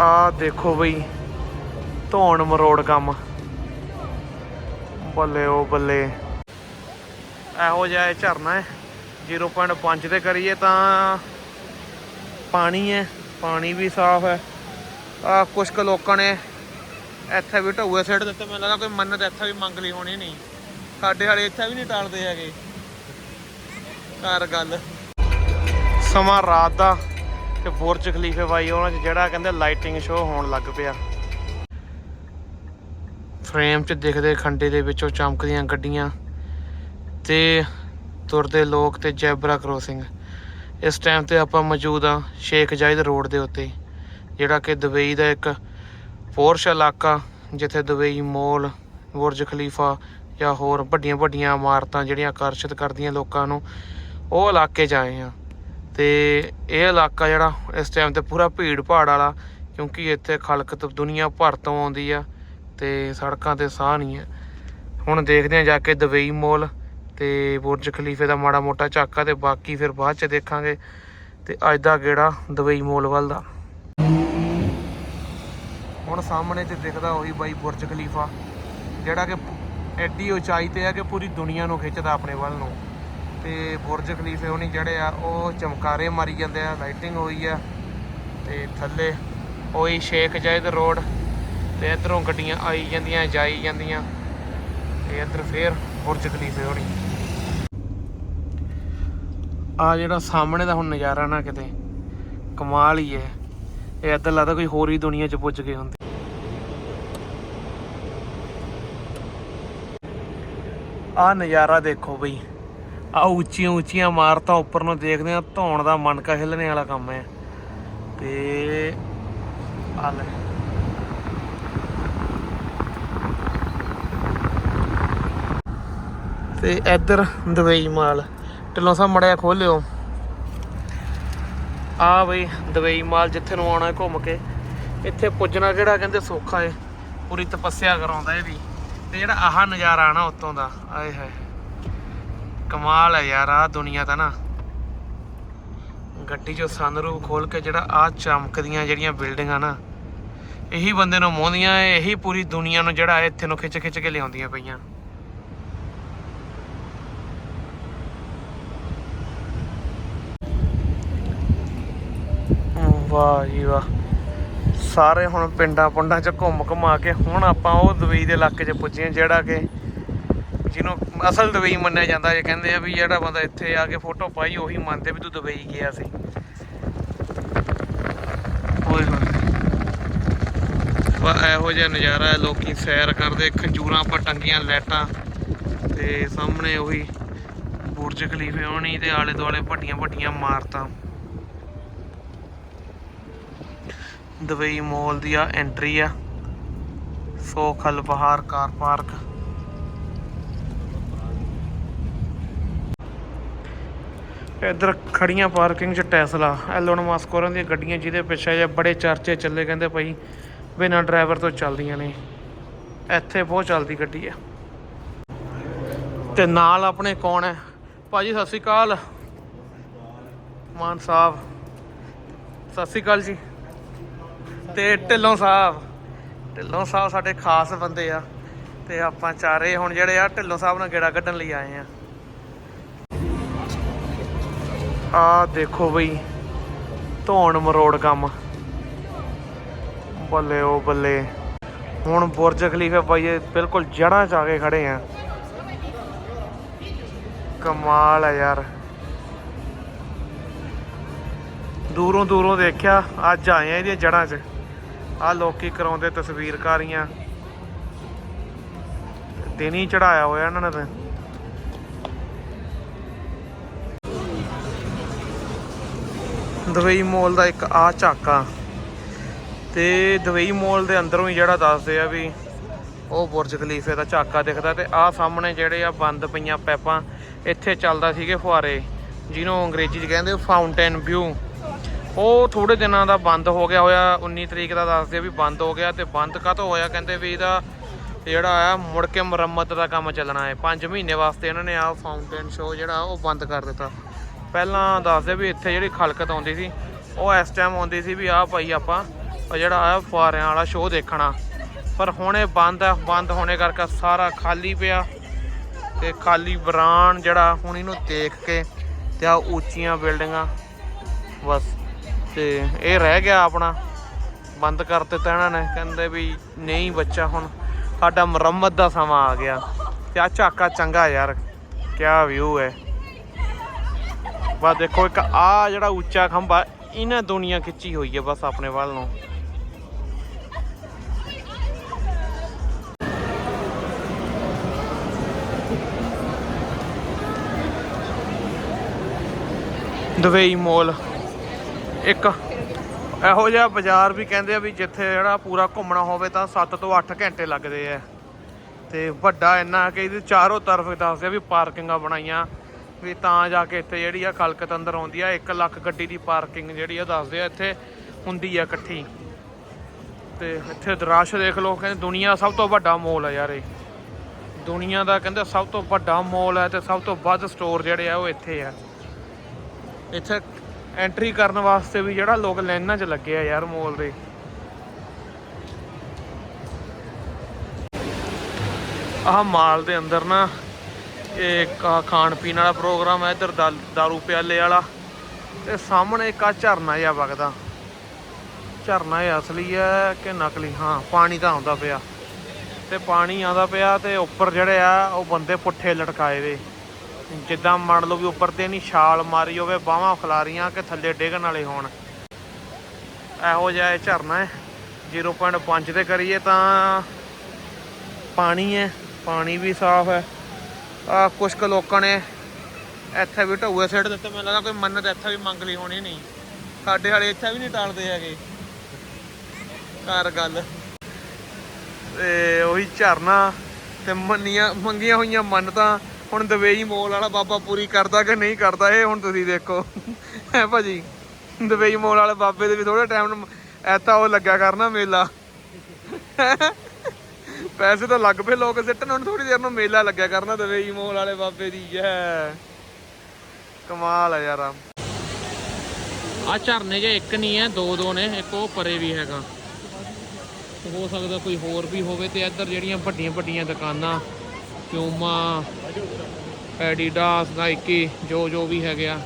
ਆ ਦੇਖੋ ਬਈ, ਧੌਣ ਮਰੋੜ ਕੰਮ। ਬੱਲੇ ਉਹ ਬੱਲੇ। ਇਹੋ ਜਿਹਾ ਇਹ ਝਰਨਾ ਹੈ 0.5 ਤੇ ਕਰੀਏ ਤਾਂ ਪਾਣੀ ਹੈ, ਪਾਣੀ ਵੀ ਸਾਫ਼ ਹੈ। ਆ ਕੁਝ ਕੁ ਲੋਕਾਂ ਨੇ ਇੱਥੇ ਵੀ ਢੋਏ ਸੇੜ ਦਿੱਤੇ, ਮੈਨੂੰ ਲੱਗਦਾ ਕੋਈ ਮੰਨਤ ਇੱਥੇ ਵੀ ਮੰਗ ਲਈ ਹੋਣੀ ਨਹੀਂ। ਸਾਡੇ ਵਾਲੇ ਇੱਥੇ ਵੀ ਨਹੀਂ ਟਾਲਦੇ ਹੈਗੇ। ਕਰ ਗੱਲ। ਸਮਾਂ ਰਾਤ ਦਾ ਤੇ ਬੁਰਜ ਖਲੀਫੇ ਬਾਈ, ਉਹਨਾਂ 'ਚ ਜਿਹੜਾ ਕਹਿੰਦੇ ਲਾਈਟਿੰਗ ਸ਼ੋਅ ਹੋਣ ਲੱਗ ਪਿਆ। ਫਰੇਮ 'ਚ ਦਿਖਦੇ ਖੰਡੇ ਦੇ ਵਿੱਚੋਂ ਚਮਕਦੀਆਂ ਗੱਡੀਆਂ ਤੇ ਤੁਰਦੇ ਲੋਕ ਤੇ ਜੈਬਰਾ ਕ੍ਰੋਸਿੰਗ ਇਸ ਟਾਈਮ ਤੇ ਆਪਾਂ ਮੌਜੂਦ ਆ ਸ਼ੇਖ ਜਾਇਦ ਰੋਡ ਦੇ ਉੱਤੇ, ਜਿਹੜਾ ਕਿ ਦੁਬਈ ਦਾ ਇੱਕ ਪੋਰਸ਼ ਇਲਾਕਾ, ਜਿੱਥੇ ਦੁਬਈ ਮੋਲ, ਬੁਰਜ ਖਲੀਫਾ ਜਾਂ ਹੋਰ ਵੱਡੀਆਂ ਵੱਡੀਆਂ ਇਮਾਰਤਾਂ ਜਿਹੜੀਆਂ ਆਕਰਸ਼ਿਤ ਕਰਦੀਆਂ ਲੋਕਾਂ ਨੂੰ, ਉਹ ਇਲਾਕੇ 'ਚ ਆਏ ਆ ਤੇ ਇਹ ਇਲਾਕਾ ਜਿਹੜਾ ਇਸ ਟਾਈਮ ਤੇ ਪੂਰਾ ਭੀੜ ਭਾੜ ਵਾਲਾ, ਕਿਉਂਕਿ ਇੱਥੇ ਖਲਕਤ ਦੁਨੀਆ ਭਰ ਤੋਂ ਆਉਂਦੀ ਆ ਤੇ ਸੜਕਾਂ ਤੇ ਸਾਹ ਨਹੀਂ ਹੈ। ਹੁਣ ਦੇਖਦੇ ਆ ਜਾ ਕੇ ਦੁਬਈ ਮੋਲ ਤੇ ਬੁਰਜ ਖਲੀਫੇ ਦਾ ਮਾੜਾ ਮੋਟਾ ਝਾਕਾ ਤੇ ਬਾਕੀ ਫਿਰ ਬਾਅਦ ਚ ਦੇਖਾਂਗੇ। ਤੇ ਅੱਜ ਦਾ ਗੇੜਾ ਦੁਬਈ ਮੋਲ ਵੱਲ ਦਾ। ਹੁਣ ਸਾਹਮਣੇ ਤੇ ਦਿਖਦਾ ਉਹੀ ਬਾਈ ਬੁਰਜ ਖਲੀਫਾ, ਜਿਹੜਾ ਕਿ ਐਡੀ ਉਚਾਈ ਤੇ ਆ ਕਿ ਪੂਰੀ ਦੁਨੀਆ ਨੂੰ ਖਿੱਚਦਾ ਆਪਣੇ ਵੱਲ ਨੂੰ। ਤੇ ਬੁਰਜ ਖਲੀਫੇ ਉਹਨੀ ਜਿਹੜੇ ਆ, ਉਹ ਚਮਕਾਰੇ ਮਾਰੀ ਜਾਂਦੇ ਆ ਲਾਈਟਿੰਗ ਹੋਈ ਆ ਤੇ ਥੱਲੇ ਉਹੀ ਸ਼ੇਖ ਜਾਇਦ ਰੋਡ ਤੇ ਇਧਰੋਂ ਗੱਡੀਆਂ ਆਈ ਜਾਂਦੀਆਂ, ਜਾਈ ਜਾਂਦੀਆਂ ਤੇ ਇੱਧਰ ਫੇਰ ਬੁਰਜ ਖਲੀਫੇ ਹੋਣੀ। ਆ ਜਿਹੜਾ ਸਾਹਮਣੇ ਦਾ ਹੁਣ ਨਜ਼ਾਰਾ ਨਾ ਕਿਤੇ, ਕਮਾਲ ਹੀ ਹੈ। ਇਹ ਏਦਾਂ ਲੱਗਦਾ ਕੋਈ ਹੋਰ ਹੀ ਦੁਨੀਆ 'ਚ ਪੁੱਜ ਗਏ ਹੁੰਦੇ। ਆ ਨਜ਼ਾਰਾ ਦੇਖੋ ਬਈ। ਆ ਉੱਚੀਆਂ ਉੱਚੀਆਂ ਇਮਾਰਤਾਂ ਉੱਪਰ ਨੂੰ ਦੇਖਦੇ ਆ ਧੌਣ ਦਾ ਮਣਕਾ ਹਿੱਲਣੇ ਵਾਲਾ ਕੰਮ ਹੈ। ਤੇ ਆ ਲੈ। ਤੇ ਇੱਧਰ ਦੁਬਈ ਮਾਲ। ਢਿੱਲੋਂ ਸਾਹਿਬ ਮੜਿਆ ਖੋਲਿਓ। ਆ ਬਈ ਦੁਬਈ ਮਾਲ ਜਿੱਥੇ ਨੂੰ ਆਉਣਾ ਘੁੰਮ ਕੇ। ਇੱਥੇ ਪੁੱਜਣਾ ਜਿਹੜਾ ਕਹਿੰਦੇ ਸੌਖਾ ਏ। ਪੂਰੀ ਤਪੱਸਿਆ ਕਰਾਉਂਦਾ ਇਹ ਵੀ। ਤੇ ਜਿਹੜਾ ਆਹ ਨਜ਼ਾਰਾ ਆਣਾ ਉੱਤੋਂ ਦਾ, ਆਏ ਹਾਏ। ਕਮਾਲ ਹੈ ਯਾਰ ਆ ਦੁਨੀਆ ਦਾ ਨਾ। ਗੱਡੀ 'ਚੋਂ ਸਨਰੂਫ ਖੋਲ ਕੇ ਜਿਹੜਾ ਆ ਚਮਕਦੀਆਂ ਜਿਹੜੀਆਂ ਬਿਲਡਿੰਗਾਂ ਨਾ, ਇਹੀ ਬੰਦੇ ਨੂੰ ਮੋਹਦੀਆਂ ਇਹੀ ਪੂਰੀ ਦੁਨੀਆ ਨੂੰ ਜਿਹੜਾ ਇੱਥੇ ਨੂੰ ਖਿੱਚ ਖਿੱਚ ਕੇ ਲਿਆਉਂਦੀਆਂ ਪਈਆਂ। ਵਾਹ ਜੀ ਵਾਹ। ਸਾਰੇ ਹੁਣ ਪਿੰਡਾਂ ਪੁੰਡਾਂ 'ਚ ਘੁੰਮ ਘੁਮਾ ਕੇ ਹੁਣ ਆਪਾਂ ਉਹ ਦੁਬਈ ਦੇ ਇਲਾਕੇ 'ਚ ਪੁੱਜੇ ਜਿਹੜਾ ਕਿ ਜਿਹਨੂੰ ਅਸਲ ਦੁਬਈ ਮੰਨਿਆ ਜਾਂਦਾ ਜੇ ਕਹਿੰਦੇ ਆ ਵੀ ਜਿਹੜਾ ਬੰਦਾ ਇੱਥੇ ਆ ਕੇ ਫੋਟੋ ਪਾਈ ਉਹੀ ਮੰਨਦੇ ਵੀ ਤੂੰ ਦੁਬਈ ਗਿਆ ਸੀ। ਓਏ ਹੋਏ। ਵਾ ਇਹੋ ਜਿਹਾ ਨਜ਼ਾਰਾ ਹੈ ਲੋਕੀ ਸੈਰ ਕਰਦੇ ਖੰਜੂਰਾਂ ਪਰ ਟੰਗੀਆਂ ਲਾਈਟਾਂ ਤੇ ਸਾਹਮਣੇ ਉਹੀ ਬੁਰਜ ਖਲੀਫੇ ਹੋਣੀ ਤੇ ਆਲੇ ਦੁਆਲੇ ਵੱਡੀਆਂ ਵੱਡੀਆਂ ਇਮਾਰਤਾਂ। ਦੁਬਈ ਮੋਲ ਦੀ ਆ ਐਂਟਰੀ ਆ ਸੋਖਲ ਬਹਾਰ ਕਾਰ ਪਾਰਕ। ਇੱਧਰ ਖੜੀਆਂ ਪਾਰਕਿੰਗ 'ਚ ਟੈਸਲਾ। ਐਲੋਨ ਮਸਕ ਹੋਰਾਂ ਦੀਆਂ ਗੱਡੀਆਂ ਜਿਹਦੇ ਪਿੱਛੇ ਜੇ ਬੜੇ ਚਰਚੇ ਚੱਲੇ ਕਹਿੰਦੇ ਭਾਈ, ਬਿਨਾਂ ਡਰਾਈਵਰ ਤੋਂ ਚੱਲਦੀਆਂ ਨੇ। ਇੱਥੇ ਬਹੁਤ ਚੱਲਦੀ ਗੱਡੀ ਆ। ਤੇ ਨਾਲ ਆਪਣੇ ਕੌਣ ਹੈ? ਭਾਜੀ, ਸਤਿ ਸ਼੍ਰੀ ਅਕਾਲ। ਮਾਨ ਸਾਹਿਬ। ਸਤਿ ਸ਼੍ਰੀ ਅਕਾਲ ਜੀ। ਤੇ ਢਿੱਲੋਂ ਸਾਹਿਬ। ਢਿੱਲੋਂ ਸਾਹਿਬ ਸਾਡੇ ਖਾਸ ਬੰਦੇ ਆ। ਤੇ ਆਪਾਂ ਚਾਰੇ ਹੁਣ ਜਿਹੜੇ ਆ, ਢਿੱਲੋਂ ਸਾਹਿਬ ਨਾਲ ਗੇੜਾ ਕੱਢਣ ਲਈ ਆਏ ਆ। ਆ ਦੇਖੋ ਬਈ, ਧੌਣ ਮਰੋੜ ਕੰਮ। ਬੱਲੇ ਉਹ ਬੱਲੇ। ਹੁਣ ਬੁਰਜ ਖਲੀਫਾ ਬਾਈ ਬਿਲਕੁਲ ਜੜਾਂ ਚ ਆ ਕੇ ਖੜੇ ਆ। ਕਮਾਲ ਹੈ ਯਾਰ। ਦੂਰੋਂ ਦੂਰੋਂ ਦੇਖਿਆ, ਅੱਜ ਆਏ ਆ ਇਹਦੀਆਂ ਜੜਾਂ 'ਚ। ਆ ਲੋਕੀ ਕਰਾਉਂਦੇ ਤਸਵੀਰਕਾਰੀਆਂ। ਦਿਨ ਹੀ ਚੜਾਇਆ ਹੋਇਆ ਇਹਨਾਂ ਨੇ ਤਾਂ ਦੁਬਈ ਮੋਲ ਦਾ ਇੱਕ ਆ ਝਾਕਾ। ਤੇ ਦੁਬਈ ਮੋਲ ਦੇ ਅੰਦਰੋਂ ਹੀ ਜਿਹੜਾ ਦੱਸਦੇ ਆ ਵੀ ਉਹ ਬੁਰਜ ਖਲੀਫੇ ਦਾ ਝਾਕਾ ਦਿਖਦਾ ਤੇ ਆ ਸਾਹਮਣੇ ਜਿਹੜੇ ਆ ਬੰਦ ਪਈਆਂ ਪੈਪਾਂ ਇੱਥੇ ਚੱਲਦਾ ਸੀਗੇ ਫੁਆਰੇ ਜਿਹਨੂੰ ਅੰਗਰੇਜ਼ੀ 'ਚ ਕਹਿੰਦੇ ਫਾਊਂਟੇਨ ਵਿਊ ਉਹ ਥੋੜੇ ਦਿਨਾਂ ਦਾ ਬੰਦ ਹੋ ਗਿਆ ਹੋਇਆ 19 ਤਰੀਕ ਦਾ ਦੱਸਦੇ ਆ ਵੀ ਬੰਦ ਹੋ ਗਿਆ ਤੇ ਬੰਦ ਕਾਹਤੋਂ ਹੋਇਆ ਕਹਿੰਦੇ ਵੀ ਇਹਦਾ ਜਿਹੜਾ ਆ ਮੁੜ ਕੇ ਮੁਰੰਮਤ ਦਾ ਕੰਮ ਚੱਲਣਾ ਹੈ। 5 ਮਹੀਨੇ ਵਾਸਤੇ ਇਹਨਾਂ ਨੇ ਆ ਫਾਊਂਟੇਨ ਸ਼ੋਅ ਜਿਹੜਾ ਉਹ ਬੰਦ ਕਰ ਦਿੱਤਾ। ਪਹਿਲਾਂ ਦੱਸਦੇ ਵੀ ਇੱਥੇ ਜਿਹੜੀ ਖਲਕਤ ਆਉਂਦੀ ਸੀ, ਉਹ ਇਸ ਟਾਈਮ ਆਉਂਦੀ ਸੀ ਵੀ ਆਹ ਭਾਈ ਆਪਾਂ ਉਹ ਜਿਹੜਾ ਆ ਫੁਆਰਿਆਂ ਵਾਲਾ ਸ਼ੋਅ ਦੇਖਣਾ। ਪਰ ਹੁਣ ਇਹ ਬੰਦ ਆ, ਬੰਦ ਹੋਣੇ ਕਰਕੇ ਸਾਰਾ ਖਾਲੀ ਪਿਆ ਤੇ ਖਾਲੀ ਬਰਾਨ ਜਿਹੜਾ ਹੁਣ ਇਹਨੂੰ ਦੇਖ ਕੇ ਤੇ ਆ ਉੱਚੀਆਂ ਬਿਲਡਿੰਗਾਂ ਬਸ। ਤੇ ਇਹ ਰਹਿ ਗਿਆ ਆਪਣਾ, ਬੰਦ ਕਰ ਦਿੱਤਾ ਇਹਨਾਂ ਨੇ। ਕਹਿੰਦੇ ਵੀ ਨਹੀਂ ਬੱਚਾ ਹੁਣ, ਸਾਡਾ ਮੁਰੰਮਤ ਦਾ ਸਮਾਂ ਆ ਗਿਆ। ਤੇ ਆ ਝਾਕਾ ਚੰਗਾ ਯਾਰ, ਕਿਆ ਵਿਊ ਹੈ। ਬਸ ਦੇਖੋ ਇੱਕ ਆ ਜਿਹੜਾ ਉੱਚਾ ਖੰਭਾ, ਇਹਨੇ ਦੁਨੀਆ ਖਿੱਚੀ ਹੋਈ ਹੈ ਬਸ ਆਪਣੇ ਵੱਲ ਨੂੰ। ਦੁਬਈ ਮੋਲ। ਇੱਕ ਇਹੋ ਜਿਹਾ ਬਾਜ਼ਾਰ ਵੀ ਕਹਿੰਦੇ ਆ ਵੀ ਜਿੱਥੇ ਜਿਹੜਾ ਪੂਰਾ ਘੁੰਮਣਾ ਹੋਵੇ ਤਾਂ 7 ਤੋਂ 8 ਘੰਟੇ ਲੱਗਦੇ ਆ। ਤੇ ਵੱਡਾ ਇੰਨਾ ਕਿ ਇਹਦੇ ਚਾਰੋਂ ਤਰਫ ਦੱਸਦੇ ਆ ਵੀ ਪਾਰਕਿੰਗਾਂ ਬਣਾਈਆਂ। ਵੀ ਤਾਂ ਜਾ ਕੇ ਇੱਥੇ ਜਿਹੜੀ ਆ ਖਲਕਤ ਅੰਦਰ ਆਉਂਦੀ ਆ 1 ਲੱਖ ਗੱਡੀ ਦੀ ਪਾਰਕਿੰਗ ਜਿਹੜੀ ਆ ਦੱਸਦੇ ਆ, ਇੱਥੇ ਹੁੰਦੀ ਆ ਇਕੱਠੀ। ਤੇ ਇੱਥੇ ਦਰਾਸ਼ ਦੇਖ ਲਓ, ਕਹਿੰਦੇ ਦੁਨੀਆ ਸਭ ਤੋਂ ਵੱਡਾ ਮੋਲ ਆ ਯਾਰ ਇਹ। ਦੁਨੀਆ ਦਾ ਕਹਿੰਦੇ ਸਭ ਤੋਂ ਵੱਡਾ ਮੋਲ ਹੈ ਤੇ ਸਭ ਤੋਂ ਵੱਧ ਸਟੋਰ ਜਿਹੜੇ ਆ ਉਹ ਇੱਥੇ ਆ। ਇੱਥੇ ਐਂਟਰੀ ਕਰਨ ਵਾਸਤੇ ਵੀ ਜਿਹੜਾ ਲੋਕ ਲਾਈਨਾਂ 'ਚ ਲੱਗੇ ਆ ਯਾਰ ਮੋਲ ਦੇ। ਆਹ ਮਾਲ ਦੇ ਅੰਦਰ ਨਾ ਇਹ ਇੱਕ ਖਾਣ ਪੀਣ ਵਾਲਾ ਪ੍ਰੋਗਰਾਮ ਹੈ ਇੱਧਰ ਦਾਲ- ਦਾਰੂ ਪਿਆਲੇ ਵਾਲਾ। ਤੇ ਸਾਹਮਣੇ ਇੱਕ ਆ ਝਰਨਾ ਜਿਹਾ ਵਗਦਾ। ਝਰਨਾ ਇਹ ਅਸਲੀ ਹੈ ਕਿ ਨਕਲੀ? ਹਾਂ, ਪਾਣੀ ਤਾਂ ਆਉਂਦਾ ਪਿਆ। ਤੇ ਪਾਣੀ ਆਉਂਦਾ ਪਿਆ ਤੇ ਉੱਪਰ ਜਿਹੜੇ ਆ, ਉਹ ਬੰਦੇ ਪੁੱਠੇ ਲਟਕਾਏ ਵੇ। ਜਿੱਦਾਂ ਮੰਨ ਲਓ ਵੀ ਉੱਪਰ ਤੇ ਨਹੀਂ ਛਾਲ ਮਾਰੀ ਹੋਵੇ, ਬਾਹਾਂ ਖਿਲਾਰੀਆਂ ਕਿ ਥੱਲੇ ਡਿੱਗਣ ਵਾਲੇ ਹੋਣ। ਇਹੋ ਜਿਹਾ ਇਹ ਝਰਨਾ ਹੈ। 0.5 ਤੇ ਕਰੀਏ ਤਾਂ ਪਾਣੀ ਹੈ, ਪਾਣੀ ਵੀ ਸਾਫ਼ ਹੈ। ਕੁਝ ਕੁ ਲੋਕਾਂ ਨੇ ਇੱਥੇ ਵੀ ਢਊਏ ਸਿੱਟ ਦਿੱਤੇ। ਮੈਨੂੰ ਲੱਗਾ ਕੋਈ ਮੰਨਤ ਇੱਥੇ ਵੀ ਮੰਗ ਲਈ ਹੋਣੀ ਨਹੀਂ। ਸਾਡੇ ਵਾਲੇ ਇੱਥੇ ਵੀ ਨਹੀਂ ਟਾਲਦੇ ਹੈਗੇ। ਘਰ ਗੱਲ। ਤੇ ਉਹੀ ਝਰਨਾ ਤੇ ਮੰਨੀਆਂ, ਮੰਗੀਆਂ ਹੋਈਆਂ ਮੰਨਤਾਂ। ਹੁਣ ਦਵੇਈ ਮੋਲ ਵਾਲਾ ਬਾਬਾ ਪੂਰੀ ਕਰਦਾ ਕਿ ਨਹੀਂ ਕਰਦਾ, ਇਹ ਹੁਣ ਤੁਸੀਂ ਦੇਖੋ। ਹੈ ਭਾਜੀ? ਦਵੇਈ ਮੋਲ ਵਾਲੇ ਬਾਬੇ ਦੇ ਵੀ ਥੋੜੇ ਟਾਈਮ ਨੂੰ ਐਤਾ ਉਹ ਲੱਗਾ ਕਰਨਾ ਮੇਲਾ। ਪੈਸੇ ਤਾਂ ਲੱਗ ਪਏ ਲੋਕ ਸਿੱਟਣ, ਹੁਣ ਥੋੜੀ ਦੇਰ ਨੂੰ ਮੇਲਾ ਲੱਗਿਆ ਕਰਨਾ ਦਵੇਈ ਮੋਲ ਵਾਲੇ ਬਾਬੇ ਦੀ ਜੈ ਕਮਾਲ ਹੈ ਯਾਰ ਆ ਝਰਨੇ ਜੇ ਇੱਕ ਨਹੀਂ ਹੈ, ਦੋ ਦੋ ਨੇ, ਇੱਕ ਉਹ ਪਰੇ ਵੀ ਹੈਗਾ। ਹੋ ਸਕਦਾ ਕੋਈ ਹੋਰ ਵੀ ਹੋਵੇ ਤੇ ਇੱਧਰ ਜਿਹੜੀਆਂ ਵੱਡੀਆਂ ਵੱਡੀਆਂ ਦੁਕਾਨਾਂ, ਪਿਊਮਾ, ਐਡੀਡਾਸ, ਨਾਈਕੀ, ਜੋ ਜੋ ਵੀ ਹੈਗੇ ਆ।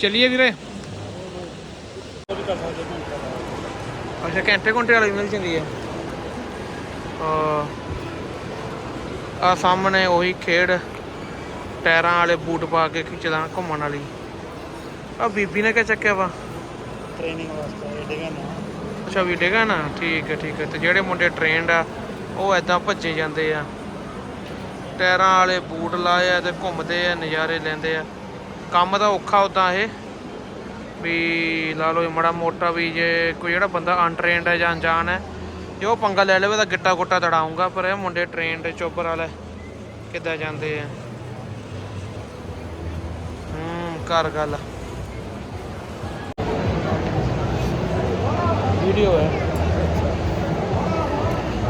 ਚੱਲੀਏ ਵੀਰੇ। ਅੱਛਾ, ਘੰਟੇ ਘੰਟੇ ਵਾਲੀ ਮਿਲ ਜਾਂਦੀ ਹੈ। ਆ ਸਾਹਮਣੇ ਉਹੀ ਖੇਡ ਟਾਇਰਾਂ ਵਾਲੇ ਬੂਟ ਪਾ ਕੇ ਖਿੱਚਦਾ ਘੁੰਮਣ ਵਾਲੀ। ਆ ਬੀਬੀ ਨੇ ਕਿਆ ਚੱਕਿਆ ਵਾ? ਟ੍ਰੇਨਿੰਗ ਵਾਸਤੇ ਇਹ ਡਿਗਾ ਨਾ। ਅੱਛਾ ਵੀ ਡੇਗਾ ਨਾ? ਠੀਕ ਹੈ ਠੀਕ ਹੈ। ਤੇ ਜਿਹੜੇ ਮੁੰਡੇ ਟ੍ਰੇਨਡ ਆ ਉਹ ਐਦਾਂ ਭੱਜੇ ਜਾਂਦੇ ਆ। ਟਾਇਰਾਂ ਵਾਲੇ ਬੂਟ ਲਾਏ ਆ ਤੇ ਘੁੰਮਦੇ ਆ ਨਜ਼ਾਰੇ ਲੈਂਦੇ ਆ। ਕੰਮ ਤਾਂ ਔਖਾ ਉਦਾਂ ਇਹ ਵੀ ਲਾ ਲਓ ਮੜਾ ਮੋਟਾ ਵੀ ਜੇ ਕੋਈ ਜਿਹੜਾ ਬੰਦਾ ਅਨਟ੍ਰੇਨਡ ਹੈ ਜਾਂ ਅਣਜਾਣ ਹੈ ਜੇ ਉਹ ਪੰਗਾ ਲੈ ਲਵੇ ਤਾਂ ਗਿੱਟਾ ਗੁੱਟਾ ਦੜਾਉਂਗਾ ਪਰ ਇਹ ਮੁੰਡੇ ਟ੍ਰੇਨ ਦੇ ਚੋਬਰ ਵਾਲੇ ਕਿੱਦਾਂ ਜਾਂਦੇ ਆ? ਹੂੰ ਕਰ ਗੱਲ। ਵੀਡੀਓ ਹੈ।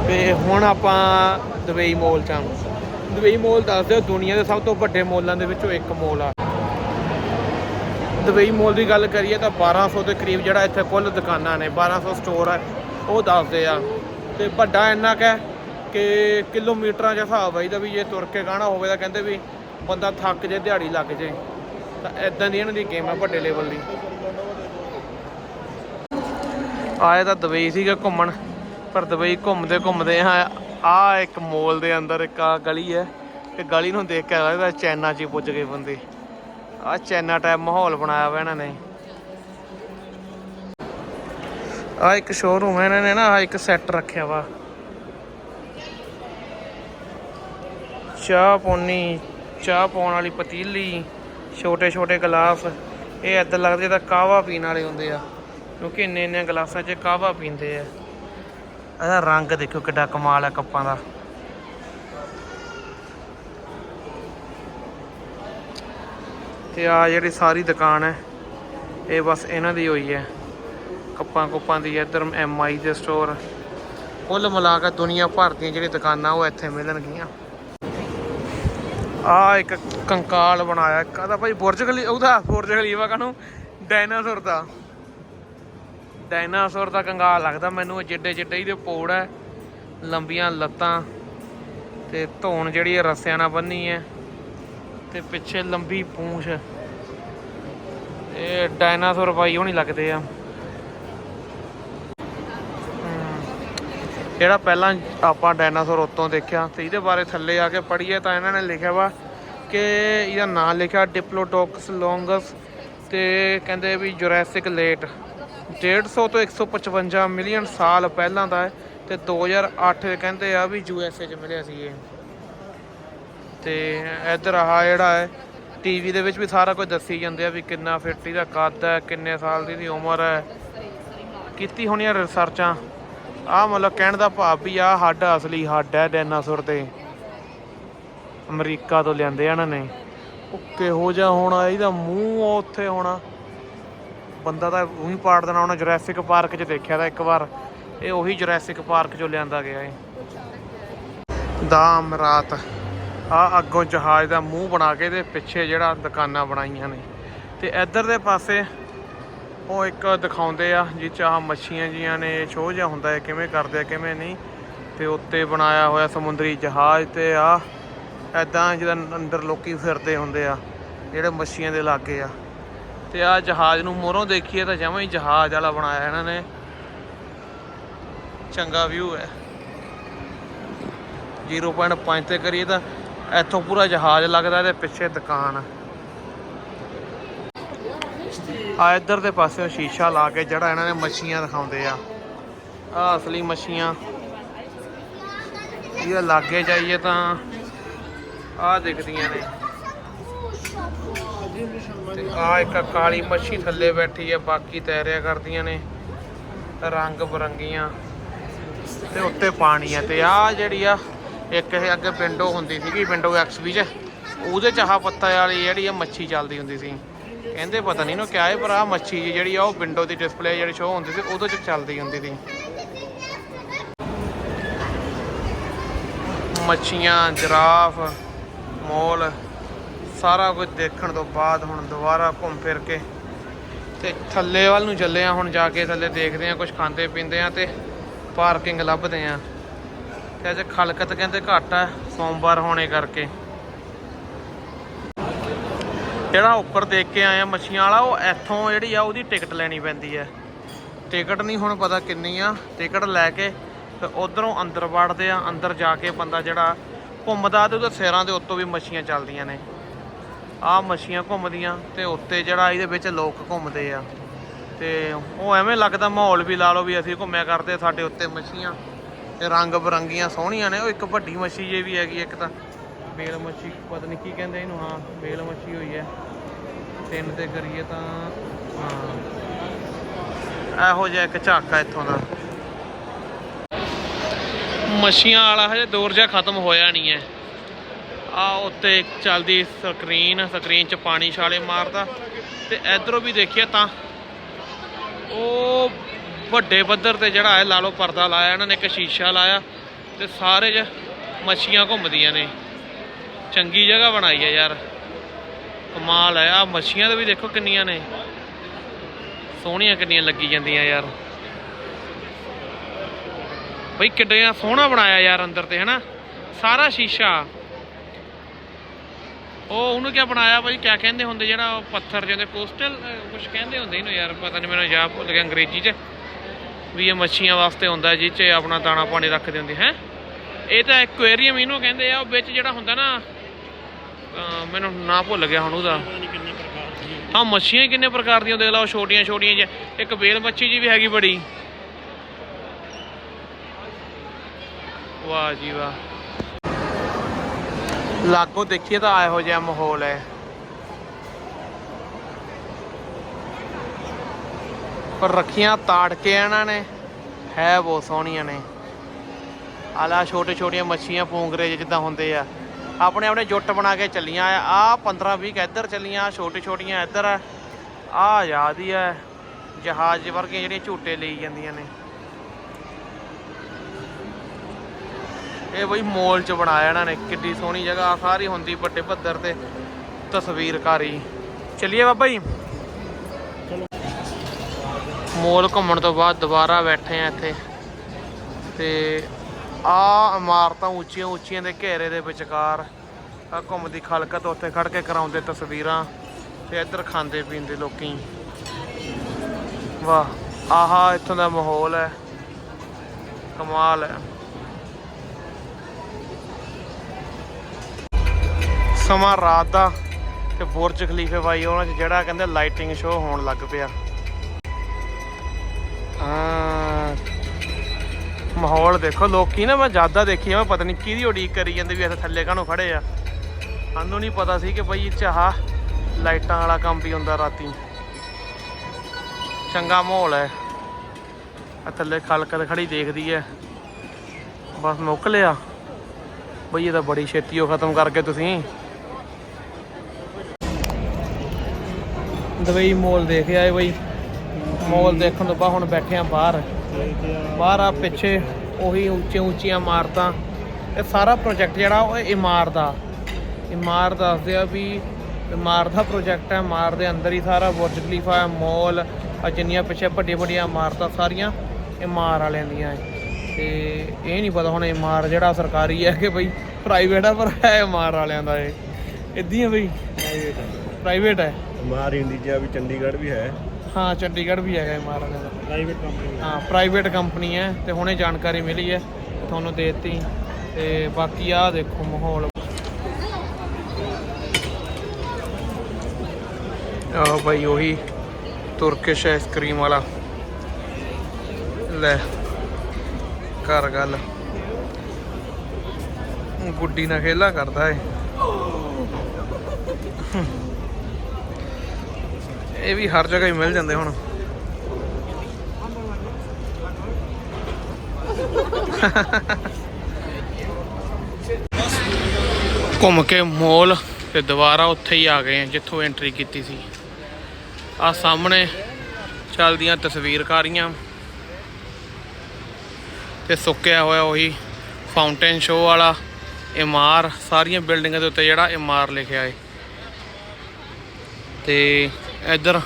ਤੇ ਹੁਣ ਆਪਾਂ ਦੁਬਈ ਮੋਲ ਚ ਆਂ ਦੁਬਈ ਮੋਲ ਦੱਸਦੇ ਦੁਨੀਆ ਦੇ ਸਭ ਤੋਂ ਵੱਡੇ ਮੋਲਾਂ ਦੇ ਵਿੱਚੋਂ ਇੱਕ ਮੋਲ ਆ। ਦੁਬਈ ਮੋਲ ਦੀ ਗੱਲ ਕਰੀਏ ਤਾਂ 1200 ਦੇ ਕਰੀਬ ਜਿਹੜਾ ਇੱਥੇ ਕੁੱਲ ਦੁਕਾਨਾਂ ਨੇ 1200 ਸਟੋਰ ਹੈ ਉਹ ਦੱਸਦੇ ਆ। ਤੇ ਵੱਡਾ ਇੰਨਾ ਕੁ ਕਿ ਕਿਲੋਮੀਟਰਾਂ 'ਚ ਹਿਸਾਬ ਆਈਦਾ ਵੀ ਜੇ ਤੁਰ ਕੇ ਗਾਣਾ ਹੋਵੇ ਤਾਂ ਕਹਿੰਦੇ ਵੀ ਬੰਦਾ ਥੱਕ ਜੇ, ਦਿਹਾੜੀ ਲੱਗ ਜੇ। ਤਾਂ ਇਦਾਂ ਦੀ ਇਹਨਾਂ ਦੀ ਗੇਮ ਹੈ ਵੱਡੇ ਲੈਵਲ ਦੀ। ਆਏ ਤਾਂ ਦੁਬਈ ਸੀਗਾ ਘੁੰਮਣ, ਪਰ ਦੁਬਈ ਘੁੰਮਦੇ ਘੁੰਮਦੇ ਆ ਆ ਇੱਕ ਮੋਲ ਦੇ ਅੰਦਰ ਇੱਕ ਆ ਗਲੀ ਹੈ। ਤੇ ਗਲੀ ਨੂੰ ਦੇਖ ਕੇ ਲੱਗਦਾ ਚਾਈਨਾ 'ਚ ਹੀ ਪੁੱਜ ਗਏ ਬੰਦੇ। ਆ ਚਾਈਨਾ ਟਾਈਪ ਮਾਹੌਲ ਬਣਾਇਆ ਵਾ ਇਹਨਾਂ ਨੇ। ਆ ਇੱਕ ਸ਼ੋਰੂਮ ਹੈ, ਇਹਨਾਂ ਨੇ ਨਾ ਆ ਇੱਕ ਸੈੱਟ ਰੱਖਿਆ ਵਾ। ਚਾਹ ਪੌਣੀ ਚਾਹ ਪਾਉਣ ਵਾਲੀ ਪਤੀਲੀ ਛੋਟੇ ਛੋਟੇ ਗਲਾਸ। ਇਹ ਏਦਾਂ ਲੱਗਦੇ ਤਾਂ ਕਾਹਵਾ ਪੀਣ ਵਾਲੇ ਹੁੰਦੇ ਆ, ਕਿਉਂਕਿ ਇੰਨੇ ਇੰਨੇ ਗਲਾਸਾਂ 'ਚ ਕਾਹਵਾ ਪੀਂਦੇ ਆ। ਇਹਦਾ ਰੰਗ ਦੇਖੋ ਕਿੱਡਾ ਕਮਾਲ ਹੈ ਕੱਪਾਂ ਦਾ। ਤੇ ਆ ਜਿਹੜੀ ਸਾਰੀ ਦੁਕਾਨ ਹੈ, ਇਹ ਬਸ ਇਹਨਾਂ ਦੀ ਹੋਈ ਹੈ। ਕੱਪਾਂ ਕੁੱਪਾਂ ਦੀ ਇੱਧਰ ਐਮ ਆਈ ਦੇ ਸਟੋਰ ਕੁੱਲ ਮਿਲਾ ਕੇ ਦੁਨੀਆ ਭਰ ਦੀਆਂ ਜਿਹੜੀਆਂ ਦੁਕਾਨਾਂ ਉਹ ਇੱਥੇ ਮਿਲਣਗੀਆਂ। ਆ ਇੱਕ ਕੰਕਾਲ ਬਣਾਇਆ ਕਾਹਦਾ ਭਾਈ ਬੁਰਜ ਖਲੀ ਉਹਦਾ ਬੁਰਜ ਖਲੀਫਾ ਕਾਹਨੂੰ? ਡਾਇਨਾਸੌਰ ਦਾ। ਡਾਇਨਾਸੌਰ ਦਾ ਕੰਗਾਲ ਲੱਗਦਾ ਮੈਨੂੰ ਜਿੱਡੇ ਜਿੱਡੇ ਇਹਦੇ ਪੋੜ ਹੈ, ਲੰਬੀਆਂ ਲੱਤਾਂ ਤੇ ਧੌਣ ਜਿਹੜੀ ਹੈ ਰੱਸਿਆਂ ਨਾਲ ਬੰਨੀ ਹੈ ਤੇ ਪਿੱਛੇ ਲੰਬੀ ਪੂੰਛ। ਇਹ ਡਾਇਨਾਸੌਰ ਭਾਈ ਉਹ ਨਹੀਂ ਲੱਗਦੇ ਆ। ਜਿਹੜਾ ਪਹਿਲਾਂ ਆਪਾਂ ਡਾਇਨਾਸੌਰ ਉੱਤੋਂ ਦੇਖਿਆ, ਤੇ ਇਹਦੇ ਬਾਰੇ ਥੱਲੇ ਆ ਕੇ ਪੜ੍ਹੀਏ ਤਾਂ ਇਹਨਾਂ ਨੇ ਲਿਖਿਆ ਵਾ ਕਿ ਇਹਦਾ ਨਾਮ ਲਿਖਿਆ ਡਿਪਲੋਟੋਕਸ ਲੌਂਗਸ ਤੇ ਕਹਿੰਦੇ ਵੀ ਜੁਰੈਸਿਕ ਲੇਟ 150 ਤੋਂ 155 ਮਿਲੀਅਨ ਸਾਲ ਪਹਿਲਾਂ ਦਾ ਹੈ ਤੇ 2008 ਕਹਿੰਦੇ ਆ ਵੀ ਯੂ ਐਸ ਏ ਚ ਮਿਲਿਆ ਸੀ ਇਹ। ਤੇ ਇੱਧਰ ਆਹ ਜਿਹੜਾ ਹੈ ਟੀਵੀ ਦੇ ਵਿੱਚ ਵੀ ਸਾਰਾ ਕੁਝ ਦੱਸੀ ਜਾਂਦੇ ਆ ਵੀ ਕਿੰਨਾ ਫਿੱਟ ਇਹਦਾ ਕੱਦ ਹੈ, ਕਿੰਨੇ ਸਾਲ ਦੀ ਦੀ ਉਮਰ ਹੈ। ਕੀਤੀ ਹੋਣੀਆਂ ਰਿਸਰਚਾਂ ਆਹ ਮਤਲਬ ਕਹਿਣ ਦਾ ਭਾਵ ਵੀ ਆਹ ਹੱਡ ਅਸਲੀ ਹੱਡ ਹੈ ਡਾਇਨਾਸੌਰ 'ਤੇ। ਅਮਰੀਕਾ ਤੋਂ ਲਿਆਂਦੇ ਇਹਨਾਂ ਨੇ। ਉਹ ਕਿਹੋ ਜਿਹਾ ਹੋਣਾ, ਇਹਦਾ ਮੂੰਹ ਉੱਥੇ ਹੋਣਾ। ਬੰਦਾ ਤਾਂ ਉਹੀ ਪਾੜ ਦੇਣਾ, ਉਹਨੇ ਜੁਰੈਸਿਕ ਪਾਰਕ 'ਚ ਦੇਖਿਆ ਤਾਂ ਇੱਕ ਵਾਰ। ਇਹ ਉਹੀ ਜੁਰੈਸਿਕ ਪਾਰਕ 'ਚੋਂ ਲਿਆਂਦਾ ਗਿਆ ਏ ਦਾ ਅਮਰਾਤ ਆ ਅੱਗੋਂ ਜਹਾਜ਼ ਦਾ ਮੂੰਹ ਬਣਾ ਕੇ ਇਹਦੇ ਪਿੱਛੇ ਜਿਹੜਾ ਦੁਕਾਨਾਂ ਬਣਾਈਆਂ ਨੇ। ਤੇ ਇੱਧਰ ਦੇ ਪਾਸੇ ਉਹ ਇੱਕ ਦਿਖਾਉਂਦੇ ਆ ਜਿਹ ਚ ਆਹ ਮੱਛੀਆਂ ਜੀਆਂ ਨੇ ਸ਼ੋਅ ਜਿਹਾ ਹੁੰਦਾ ਹੈ, ਕਿਵੇਂ ਕਰਦੇ ਆ, ਕਿਵੇਂ ਨਹੀਂ। ਤੇ ਉੱਤੇ ਬਣਾਇਆ ਹੋਇਆ ਸਮੁੰਦਰੀ ਜਹਾਜ਼ ਤੇ ਆ ਐਦਾਂ ਜਿਹਦਾ ਅੰਦਰ ਲੋਕੀ ਫਿਰਦੇ ਹੁੰਦੇ ਆ, ਜਿਹੜੇ ਮੱਛੀਆਂ ਦੇ ਲਾਗੇ ਆ। ਤੇ ਆ ਜਹਾਜ਼ ਨੂੰ ਮੋਹਰੋਂ ਦੇਖੀਏ ਤਾਂ ਜਮਾਂ ਹੀ ਜਹਾਜ਼ ਵਾਲਾ ਬਣਾਇਆ ਇਹਨਾਂ ਨੇ। ਚੰਗਾ ਵਿਊ ਹੈ। 0.5 ਤੇ ਕਰੀਏ ਤਾਂ ਇੱਥੋਂ ਪੂਰਾ ਜਹਾਜ਼ ਲੱਗਦਾ ਤੇ ਪਿੱਛੇ ਦੁਕਾਨ। ਆ ਆ ਇੱਧਰ ਦੇ ਪਾਸੇ ਸ਼ੀਸ਼ਾ ਲਾ ਕੇ ਜਿਹੜਾ ਇਹਨਾਂ ਨੇ ਮੱਛੀਆਂ ਦਿਖਾਉਂਦੇ ਆ। ਆ ਅਸਲੀ ਮੱਛੀਆਂ। ਇਹ ਲਾਗੇ ਜਾਈਏ ਤਾਂ ਆ ਦਿਖਦੀਆਂ ਨੇ। ਤੇ ਆ ਇੱਕ ਕਾਲੀ ਮੱਛੀ ਥੱਲੇ ਬੈਠੀ ਆ, ਬਾਕੀ ਤੈਰਿਆ ਕਰਦੀਆਂ ਨੇ। ਰੰਗ ਬਰੰਗੀਆਂ। ਤੇ ਉੱਤੇ ਪਾਣੀ ਆ ਤੇ ਆ ਜਿਹੜੀ ਆ, ਇੱਕ ਇਹ ਅੱਗੇ ਪਿੰਡੋ ਹੁੰਦੀ ਸੀਗੀ, ਵਿੰਡੋ ਐਕਸਪੀ ਚ। ਉਹਦੇ ਚ ਆਹ ਪੱਤਾ ਵਾਲੀ ਜਿਹੜੀ ਆ, ਮੱਛੀ ਚੱਲਦੀ ਹੁੰਦੀ ਸੀ। ਕਹਿੰਦੇ ਪਤਾ ਨਹੀਂ ਇਹਨੂੰ ਕਿਆ ਹੈ ਪਰ ਆ ਮੱਛੀ ਜਿਹੀ ਜਿਹੜੀ ਆ ਉਹ ਵਿੰਡੋ ਦੀ ਡਿਸਪਲੇ ਜਿਹੜੀ ਸ਼ੋ ਹੁੰਦੀ ਸੀ, ਉਹਦੇ ਚ ਚੱਲਦੀ ਹੁੰਦੀ ਸੀ। ਮੱਛੀਆਂ, ਜਰਾਫ, ਮੋਲ, ਸਾਰਾ ਕੁਝ ਦੇਖਣ ਤੋਂ ਬਾਅਦ ਹੁਣ ਦੁਬਾਰਾ ਘੁੰਮ ਫਿਰ ਕੇ ਤੇ ਥੱਲੇ ਵੱਲ ਨੂੰ ਚੱਲੇ ਆ ਹੁਣ ਜਾ ਕੇ ਥੱਲੇ ਦੇਖਦੇ ਆ ਕੁਝ ਖਾਂਦੇ ਪੀਂਦੇ ਆ ਤੇ ਪਾਰਕਿੰਗ ਲੱਭਦੇ ਆ ਤੇ ਅੱਜ ਖਲਕਤ ਕਹਿੰਦੇ ਘੱਟ ਆ, ਸੋਮਵਾਰ ਹੋਣੇ ਕਰਕੇ। ਜਿਹੜਾ ਉੱਪਰ ਦੇਖ ਕੇ ਆਇਆ ਮੱਛੀਆਂ ਵਾਲਾ, ਉਹ ਇੱਥੋਂ ਜਿਹੜੀ ਆ ਉਹਦੀ ਟਿਕਟ ਲੈਣੀ ਪੈਂਦੀ ਹੈ ਟਿਕਟ ਨਹੀਂ ਹੁਣ ਪਤਾ ਕਿੰਨੀ ਆ ਟਿਕਟ ਲੈ ਕੇ ਤੇ ਉਧਰੋਂ ਅੰਦਰ ਵੜਦੇ ਆ, ਅੰਦਰ ਜਾ ਕੇ ਬੰਦਾ ਜਿਹੜਾ ਘੁੰਮਦਾ ਤੇ ਉਹਦੇ ਸਿਰਾਂ ਦੇ ਉੱਤੋਂ ਵੀ ਮੱਛੀਆਂ ਚੱਲਦੀਆਂ ਨੇ। ਆਹ ਮੱਛੀਆਂ ਘੁੰਮਦੀਆਂ ਤੇ ਉੱਤੇ ਜਿਹੜਾ ਇਹਦੇ ਵਿੱਚ ਲੋਕ ਘੁੰਮਦੇ ਆ। ਤੇ ਉਹ ਐਵੇਂ ਲੱਗਦਾ ਮਾਹੌਲ ਵੀ ਲਾ ਲਓ ਵੀ ਅਸੀਂ ਘੁੰਮਿਆ ਕਰਦੇ ਸਾਡੇ ਉੱਤੇ ਮੱਛੀਆਂ ਤੇ ਰੰਗ ਬਰੰਗੀਆਂ ਸੋਹਣੀਆਂ ਨੇ, ਉਹ ਇੱਕ ਵੱਡੀ ਮੱਛੀ ਜੇ ਵੀ ਹੈਗੀ ਇੱਕ ਤਾਂ। ਬੇਲ ਮੱਛੀ, ਪਤਾ ਨਹੀਂ ਕੀ ਕਹਿੰਦੇ ਇਹਨੂੰ, ਹਾਂ, ਬੇਲ ਮੱਛੀ ਹੋਈ ਹੈ। ਤਿੰਨ ਤੇ ਕਰੀਏ ਤਾਂ, ਹਾਂ। ਇਹੋ ਜਿਹਾ ਇੱਕ ਝਾਕਾ ਇੱਥੋਂ ਦਾ। ਮੱਛੀਆਂ ਵਾਲਾ ਹਜੇ ਦੌਰ ਜਿਹਾ ਖਤਮ ਹੋਇਆ ਨਹੀਂ ਹੈ। ਆ ਉੱਤੇ ਚੱਲਦੀ ਸਕਰੀਨ ਸਕਰੀਨ 'ਚ ਪਾਣੀ ਛਾਲੇ ਮਾਰਦਾ। ਤੇ ਇਧਰੋਂ ਵੀ ਦੇਖੀਏ ਤਾਂ, ਉਹ ਵੱਡੇ ਪੱਧਰ ਤੇ ਜਿਹੜਾ ਹੈ ਲਾ ਲਓ ਪਰਦਾ ਲਾਇਆ, ਇਹਨਾਂ ਨੇ ਇੱਕ ਸ਼ੀਸ਼ਾ ਲਾਇਆ। ਤੇ ਸਾਰੇ 'ਚ ਮੱਛੀਆਂ ਘੁੰਮਦੀਆਂ ਨੇ। ਚੰਗੀ ਜਗ੍ਹਾ ਬਣਾਈ ਹੈ ਯਾਰ। ਕਮਾਲ ਹੈ ਆ ਮੱਛੀਆਂ ਦੇ ਵੀ ਦੇਖੋ ਕਿੰਨੀਆਂ ਨੇ। ਸੋਹਣੀਆਂ ਕਿੰਨੀਆਂ ਲੱਗੀ ਜਾਂਦੀਆਂ ਯਾਰ। ਬਈ ਕਿੱਡਿਆ ਸੋਹਣਾ ਬਣਾਇਆ ਯਾਰ ਅੰਦਰ ਤੇ, ਹਨਾ? ਸਾਰਾ ਸ਼ੀਸ਼ਾ। ਉਹ ਉਹਨੂੰ ਕਿਆ ਬਣਾਇਆ ਭਾਈ ਕਿਆ ਕਹਿੰਦੇ ਹੁੰਦੇ ਜਿਹੜਾ ਉਹ ਪੱਥਰ ਜਿਹਦੇ ਕੋਸਟਲ ਕੁਝ ਕਹਿੰਦੇ ਹੁੰਦੇ ਇਹਨੂੰ ਯਾਰ, ਪਤਾ ਨਹੀਂ ਮੈਨੂੰ ਯਾਦ ਭੁੱਲ ਗਿਆ ਅੰਗਰੇਜ਼ੀ 'ਚ। ਵੀ ਇਹ ਮੱਛੀਆਂ ਵਾਸਤੇ ਹੁੰਦਾ ਜਿਹ 'ਚ ਆਪਣਾ ਦਾਣਾ ਪਾਣੀ ਰੱਖਦੇ ਹੁੰਦੇ, ਹੈ? ਇਹ ਤਾਂ ਐਕੁਆਰੀਅਮ ਇਹਨੂੰ ਕਹਿੰਦੇ ਆ, ਉਹ ਵਿੱਚ ਜਿਹੜਾ ਹੁੰਦਾ ਨਾ ਮੈਨੂੰ ਨਾ ਭੁੱਲ ਗਿਆ ਹੁਣ ਉਹਦਾ। ਹਾਂ, ਮੱਛੀਆਂ ਕਿੰਨੇ ਪ੍ਰਕਾਰ ਦੀਆਂ ਦੇਖ ਲਓ, ਛੋਟੀਆਂ ਛੋਟੀਆਂ ਜਿਹੀਆਂ। ਇੱਕ ਬੇਲ ਮੱਛੀ ਜੀ ਵੀ ਹੈਗੀ ਬੜੀ। ਵਾਹ ਜੀ ਵਾਹ। ਲਾਗੋਂ ਦੇਖੀਏ ਤਾਂ ਇਹੋ ਜਿਹਾ ਮਾਹੌਲ ਹੈ। ਪਰ ਰੱਖੀਆਂ ਤਾੜ ਕੇ ਇਹਨਾਂ ਨੇ। ਹੈ ਬਹੁਤ ਸੋਹਣੀਆਂ ਨੇ। ਆਲਾ ਛੋਟੇ ਛੋਟੀਆਂ ਮੱਛੀਆਂ ਪੂੰਗਰੇ ਜਿਹੇ ਜਿੱਦਾਂ ਹੁੰਦੇ ਆ। ਆਪਣੇ ਆਪਣੇ ਜੁੱਟ ਬਣਾ ਕੇ ਚੱਲੀਆਂ ਆ। ਆ 15 20 ਇੱਧਰ ਚੱਲੀਆਂ ਛੋਟੀ ਛੋਟੀਆਂ ਇੱਧਰ। ਆ ਆ ਆਜ਼ਾਦੀ ਹੀ ਆ, ਜਹਾਜ਼ ਵਰਗੀਆਂ ਜਿਹੜੀਆਂ ਝੂਟੇ ਲਈ ਜਾਂਦੀਆਂ ਨੇ। ਇਹ ਬਈ ਮੋਲ ਚ ਬਣਾਇਆ ਇਹਨਾਂ ਨੇ, ਕਿੱਡੀ ਸੋਹਣੀ ਜਗ੍ਹਾ ਸਾਰੀ ਹੁੰਦੀ ਵੱਡੇ ਪੱਧਰ ਤੇ ਤਸਵੀਰਕਾਰੀ। ਚੱਲੀਏ ਬਾਬਾ ਜੀ। ਮੋਲ ਘੁੰਮਣ ਤੋਂ ਬਾਅਦ ਦੁਬਾਰਾ ਬੈਠੇ ਆ ਇੱਥੇ। ਤੇ ਆ ਇਮਾਰਤਾਂ ਉੱਚੀਆਂ ਉੱਚੀਆਂ ਦੇ ਘੇਰੇ ਦੇ ਵਿਚਕਾਰ ਆ ਘੁੰਮਦੀ ਖਲਕਤ ਉੱਥੇ ਖੜ ਕੇ ਕਰਾਉਂਦੇ ਤਸਵੀਰਾਂ ਤੇ ਇੱਧਰ ਖਾਂਦੇ ਪੀਂਦੇ ਲੋਕੀ। ਵਾਹ, ਆਹਾ ਇੱਥੋਂ ਦਾ ਮਾਹੌਲ ਹੈ। ਕਮਾਲ ਹੈ। ਸਮਾਂ ਰਾਤ ਦਾ ਤੇ ਬੁਰਜ ਖਲੀਫੇ ਬਾਈ ਉਹਨਾਂ 'ਚ ਜਿਹੜਾ ਕਹਿੰਦੇ ਲਾਈਟਿੰਗ ਸ਼ੋਅ ਹੋਣ ਲੱਗ ਪਿਆ। ਆ ਮਾਹੌਲ ਦੇਖੋ, ਲੋਕੀ ਨਾ ਮੈਂ ਜ਼ਿਆਦਾ ਦੇਖੀ ਮੈਂ ਪਤਾ ਨਹੀਂ ਕਿਹਦੀ ਉਡੀਕ ਕਰੀ ਜਾਂਦੇ ਵੀ ਇੱਥੇ ਥੱਲੇ ਕਾਹਨੂੰ ਖੜੇ ਆ। ਸਾਨੂੰ ਨਹੀਂ ਪਤਾ ਸੀ ਕਿ ਬਈ ਇਹ ਆਹ ਲਾਈਟਾਂ ਵਾਲਾ ਕੰਮ ਵੀ ਹੁੰਦਾ ਰਾਤੀ। ਚੰਗਾ ਮਾਹੌਲ ਹੈ। ਆ ਥੱਲੇ ਖਲਕਤ ਖੜੀ ਦੇਖਦੀ ਹੈ। ਬਸ ਮੁੱਕ ਲਿਆ ਬਈ ਇਹ ਤਾਂ ਬੜੀ ਛੇਤੀ ਉਹ ਖਤਮ ਕਰਕੇ ਤੁਸੀਂ। ਦਵਾਈ ਮੋਲ ਦੇਖ ਆਏ ਬਈ। ਮੋਲ ਦੇਖਣ ਤੋਂ ਬਾਅਦ ਹੁਣ ਬੈਠੇ ਆ ਬਾਹਰ। ਬਾਹਰ ਆ ਪਿੱਛੇ ਉਹੀ ਉੱਚੀਆਂ ਉੱਚੀਆਂ ਇਮਾਰਤਾਂ। ਇਹ ਸਾਰਾ ਪ੍ਰੋਜੈਕਟ ਜਿਹੜਾ ਉਹ ਇਮਾਰ ਦਾ। ਇਮਾਰ ਦੱਸਦੇ ਆ ਵੀ ਇਮਾਰ ਦਾ ਪ੍ਰੋਜੈਕਟ ਹੈ ਇਮਾਰ ਦੇ ਅੰਦਰ ਹੀ ਸਾਰਾ ਬੁਰਜ ਖਲੀਫਾ ਹੈ ਮੋਲ ਆ ਜਿੰਨੀਆਂ ਪਿੱਛੇ ਵੱਡੀਆਂ ਵੱਡੀਆਂ ਇਮਾਰਤਾਂ ਸਾਰੀਆਂ ਇਮਾਰ ਵਾਲਿਆਂ ਦੀਆਂ ਹੈ। ਤੇ ਇਹ ਨਹੀਂ ਪਤਾ ਹੁਣ ਇਮਾਰ ਜਿਹੜਾ ਸਰਕਾਰੀ ਹੈ ਕਿ ਬਈ ਪ੍ਰਾਈਵੇਟ ਹੈ ਪਰ ਹੈ ਇਮਾਰ ਵਾਲਿਆਂ ਦਾ ਇਹ। ਇਦਾਂ ਹੀ ਬਈ? ਪ੍ਰਾਈਵੇਟ ਹੈ। ਮਾਰ ਇੰਡੀਆ ਵੀ ਚੰਡੀਗੜ੍ਹ ਵੀ ਹੈ। ਹਾਂ ਚੰਡੀਗੜ੍ਹ ਵੀ ਹੈਗਾ ਇਮਾਰ ਵਾਲਿਆਂ ਦਾ। ਪ੍ਰਾਈਵੇਟ ਕੰਪਨੀ ਹਾਂ। ਪ੍ਰਾਈਵੇਟ ਕੰਪਨੀ ਹੈ ਤੇ ਹੁਣੇ ਜਾਣਕਾਰੀ ਮਿਲੀ ਹੈ ਤੁਹਾਨੂੰ ਦੇ ਦਿੱਤੀ। ਤੇ ਬਾਕੀ ਆਹ ਦੇਖੋ ਮਾਹੌਲ। ਆਹ ਭਾਈ ਉਹੀ ਤੁਰਕਿਸ਼ ਆਈਸਕ੍ਰੀਮ ਵਾਲਾ। ਲੈ ਕਰ ਗੱਲ। ਗੁੱਡੀ ਨਾਲ ਖੇਲਾ ਕਰਦਾ ਏ ਇਹ ਵੀ ਹਰ ਜਗ੍ਹਾ ਹੀ ਮਿਲ ਜਾਂਦੇ ਹੁਣ। ਘੁੰਮ ਕੇ ਮੋਲ ਤੇ ਦੁਬਾਰਾ ਉੱਥੇ ਹੀ ਆ ਗਏ ਹਾਂ, ਜਿੱਥੋਂ ਐਂਟਰੀ ਕੀਤੀ ਸੀ। ਆ ਸਾਹਮਣੇ ਚੱਲਦੀਆਂ ਤਸਵੀਰਕਾਰੀਆਂ। ਤੇ ਸੁੱਕਿਆ ਹੋਇਆ ਉਹੀ ਫਾਊਂਟੇਨ ਸ਼ੋਅ ਵਾਲਾ ਇਮਾਰ ਸਾਰੀਆਂ ਬਿਲਡਿੰਗਾਂ ਦੇ ਉੱਤੇ ਜਿਹੜਾ ਇਮਾਰ ਲਿਖਿਆ ਏ ਤੇ ਇੱਧਰ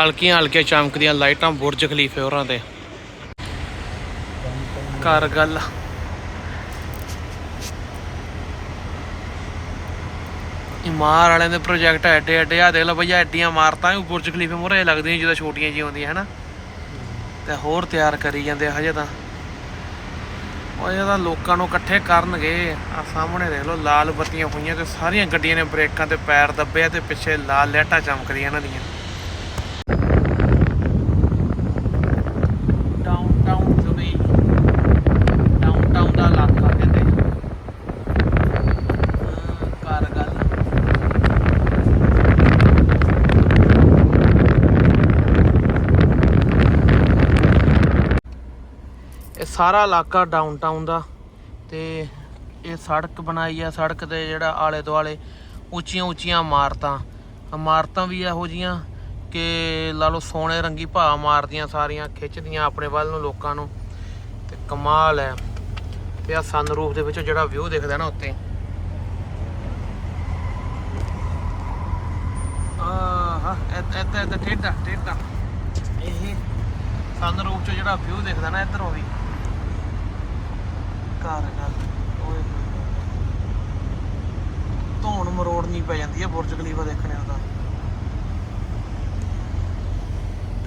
ਹਲਕੀਆਂ ਹਲਕੀਆਂ ਚਮਕਦੀਆਂ ਲਾਈਟਾਂ, ਬੁਰਜ ਖਲੀਫੇ ਹੋਰਾਂ ਤੇ ਕਰ ਗੱਲ। ਇਮਾਰ ਵਾਲਿਆਂ ਦੇ ਪ੍ਰੋਜੈਕਟ ਐਡੇ ਐਡੇ ਆ ਦੇਖ ਲਓ ਭਈਆ ਐਡੀਆਂ ਇਮਾਰਤਾਂ ਵੀ ਬੁਰਜ ਖਲੀਫੇ ਮੂਹਰੇ ਲੱਗਦੀਆਂ ਜਦੋਂ ਛੋਟੀਆਂ ਜਿਹੀਆਂ ਹੁੰਦੀਆਂ, ਹਨਾ? ਤੇ ਹੋਰ ਤਿਆਰ ਕਰੀ ਜਾਂਦੇ ਆ ਹਜੇ ਤਾਂ। ਉਹ ਇਹ ਤਾਂ ਲੋਕਾਂ ਨੂੰ ਇਕੱਠੇ ਕਰਨਗੇ। ਆ ਸਾਹਮਣੇ ਦੇਖ ਲਓ, ਲਾਲ ਬੱਤੀਆਂ ਹੋਈਆਂ ਤੇ ਸਾਰੀਆਂ ਗੱਡੀਆਂ ਨੇ ਬ੍ਰੇਕਾਂ ਤੇ ਪੈਰ ਦੱਬੇ ਆ ਤੇ ਪਿੱਛੇ ਲਾਲ ਲਾਈਟਾਂ ਚਮਕਦੀਆਂ ਇਹਨਾਂ ਦੀਆਂ ਡਾਊਨਟਾਊਨ ਦੁਬਈ ਡਾਊਨਟਾਊਨ ਦਾ ਇਲਾਕਾ ਕਹਿੰਦੇ ਹਾਂ, ਕਰ ਗੱਲ ਇਹ ਸਾਰਾ ਇਲਾਕਾ ਡਾਊਨਟਾਊਨ ਦਾ ਤੇ ਇਹ ਸੜਕ ਬਣਾਈ ਆ, ਸੜਕ ਤੇ ਜਿਹੜਾ ਆਲੇ ਦੁਆਲੇ ਉੱਚੀਆਂ ਉੱਚੀਆਂ ਇਮਾਰਤਾਂ। ਇਮਾਰਤਾਂ ਵੀ ਇਹੋ ਜੀਆਂ ਕਿ ਲਾ ਲਓ ਸੋਨੇ ਰੰਗੀ ਭਾ ਮਾਰਦੀਆਂ ਸਾਰੀਆਂ, ਖਿੱਚਦੀਆਂ ਆਪਣੇ ਵੱਲ ਨੂੰ ਲੋਕਾਂ ਨੂੰ। ਤੇ ਕਮਾਲ ਹੈ। ਤੇ ਆ ਸਨਰੂਫ ਦੇ ਵਿੱਚੋਂ ਜਿਹੜਾ ਵਿਊ ਦਿਖਦਾ ਨਾ ਉੱਤੇ ਆਹ ਇੱਥੇ ਇੱਥੇ ਟੇਡਾ ਟੇਡਾ ਇਹ ਸਨਰੂਫ ਚੋਂ ਜਿਹੜਾ ਵਿਊ ਦਿਖਦਾ ਨਾ ਇੱਧਰੋਂ ਵੀ। ਘਰ ਗੱਲ ਓਏ ਹੋਏ ਧੌਣ ਮਰੋੜਨੀ ਪੈ ਜਾਂਦੀ ਹੈ ਬੁਰਜ ਖਲੀਫਾ ਦੇਖਣੇ ਦਾ।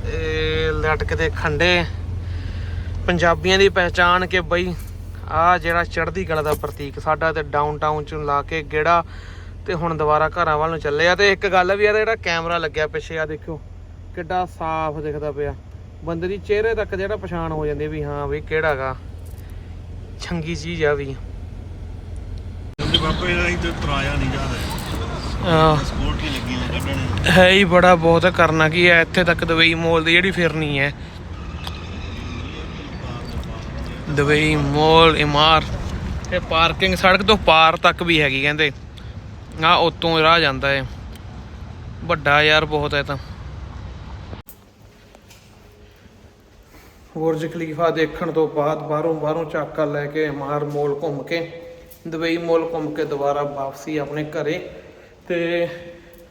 ਤੇ ਲਟਕਦੇ ਖੰਡੇ ਪੰਜਾਬੀਆਂ ਦੀ ਪਹਿਚਾਣ ਕਿ ਬਈ ਆ ਜਿਹੜਾ ਚੜ੍ਹਦੀ ਕਲਾ ਦਾ ਪ੍ਰਤੀਕ ਸਾਡਾ ਤੇ ਡਾਊਨਟਾਊਨ ਚ ਲਾ ਕੇ ਗੇੜਾ ਤੇ ਹੁਣ ਦੁਬਾਰਾ ਘਰਾਂ ਵੱਲ ਨੂੰ ਚੱਲੇ ਆ। ਤੇ ਇੱਕ ਗੱਲ ਵੀ ਆ, ਇਹਦਾ ਜਿਹੜਾ ਕੈਮਰਾ ਲੱਗਿਆ ਪਿੱਛੇ ਆ ਦੇਖਿਓ, ਕਿੱਡਾ ਸਾਫ਼ ਦਿਖਦਾ ਪਿਆ। ਬੰਦੇ ਦੀ ਚਿਹਰੇ ਤੱਕ ਜਿਹੜਾ ਪਛਾਣ ਹੋ ਜਾਂਦੀ ਵੀ ਹਾਂ ਵੀ ਕਿਹੜਾਗਾ ਚੰਗੀ ਚੀਜ਼ ਆ ਵੀ। ਕਹਿੰਦੇ ਬਾਪਾ ਇਹਦਾ ਤੇ ਤਰਾਇਆ ਨਹੀਂ ਲੱਗੀ ਨੇ। ਕੱਢਣੇ ਹੈ ਹੀ ਬੜਾ ਬਹੁਤ ਕਰਨਾ ਕੀ ਹੈ ਇੱਥੇ ਤੱਕ ਦੁਬਈ ਮੋਲ ਦੀ ਜਿਹੜੀ ਫਿਰਨੀ ਹੈ। ਦੁਬਈ ਮੋਲ ਇਮਾਰ ਤੇ ਪਾਰਕਿੰਗ ਸੜਕ ਤੋਂ ਪਾਰ ਤੱਕ ਵੀ ਹੈਗੀ ਕਹਿੰਦੇ। ਆ ਉਤੋਂ ਰਾਹ ਜਾਂਦਾ ਹੈ ਵੱਡਾ ਯਾਰ ਬਹੁਤ ਹੈ ਤਾਂ। ਬੁਰਜ ਖਲੀਫਾ ਦੇਖਣ ਤੋਂ ਬਾਅਦ ਬਾਹਰੋਂ ਬਾਹਰੋਂ ਚਾਕਾ ਲੈ ਕੇ ਇਮਾਰ ਮੋਲ ਘੁੰਮ ਕੇ, ਦੁਬਈ ਮੋਲ ਘੁੰਮ ਕੇ ਦੁਬਾਰਾ ਵਾਪਸੀ ਆਪਣੇ ਘਰੇ ਤੇ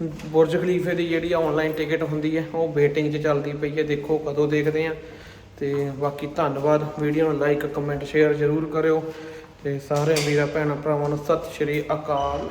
ਬੁਰਜ ਖਲੀਫੇ ਦੀ ਜਿਹੜੀ ਆਨਲਾਈਨ ਟਿਕਟ ਹੁੰਦੀ ਹੈ, ਉਹ ਵੇਟਿੰਗ 'ਚ ਚੱਲਦੀ ਪਈ ਹੈ, ਦੇਖੋ ਕਦੋਂ ਦੇਖਦੇ ਆ ਤੇ ਬਾਕੀ ਧੰਨਵਾਦ ਵੀਡੀਓ ਨੂੰ ਲਾਈਕ ਕਮੈਂਟ ਸ਼ੇਅਰ ਜ਼ਰੂਰ ਕਰਿਓ ਤੇ ਸਾਰੇ ਵੀਰਾਂ, ਭੈਣਾਂ, ਭਰਾਵਾਂ ਨੂੰ ਸਤਿ ਸ਼੍ਰੀ ਅਕਾਲ।